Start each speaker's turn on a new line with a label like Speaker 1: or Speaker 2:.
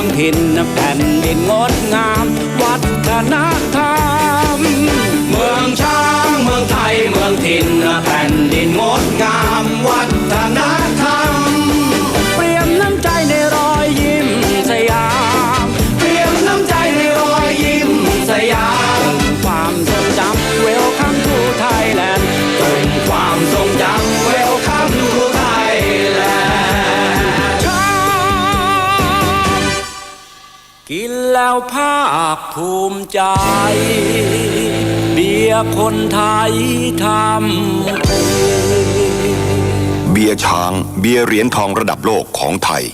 Speaker 1: องถิ่นแผ่นดินงดงาม วัฒนธรรม เมืองช้างเมืองไทยเมืองถิ่นนดิน กินแล้วภาคภูมิใจ เบียร์คนไทยทำเอง
Speaker 2: เบียร์ช้าง เบียร์เหรียญทองระดับโลกของไทย